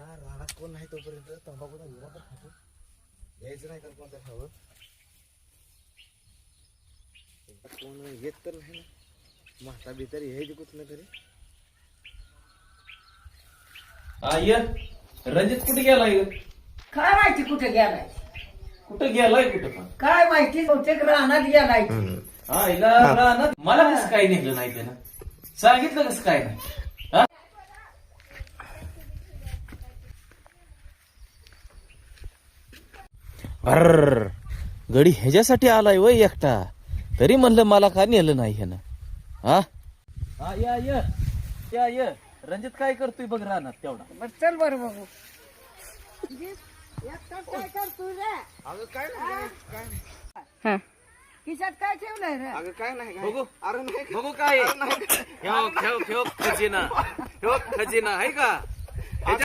रानात कोण नाही तोपर्यंत तंबाखूचा विरा तर खातो. यायचं नाही तर कोणतं खावं. एकदा कोण येत तर नाही ना. म्हाता बितर यायची कुठलं तरी. आय रंजित कुठे गेलाय? काय माहिती कुठे गेलाय? कुठे गेलाय कुठे पण? काय माहिती? बहुतेक रानात गेलाय. हा रानात. मला कसं काय नेलं नाही त्यानं? सांगितलं कसं काय नाही? अर गडी ह्याच्यासाठी आलाय वय एकटा. तरी म्हणलं मला का नेलं नाही ह्यानं? हा? हा या या. या या. रंजित काय करतोय बघ रानात तेवढा. बरं, चल बरं बघू. एकटाच काय करतोय रे अगं काय नाही. काय नाही खिशात काय ठेवलंय रे? अगं काय नाही काय बघू. अरे नाही. बघू काय ठेव ठेव ठेव खजिना. ठेव खजिना. आहे का?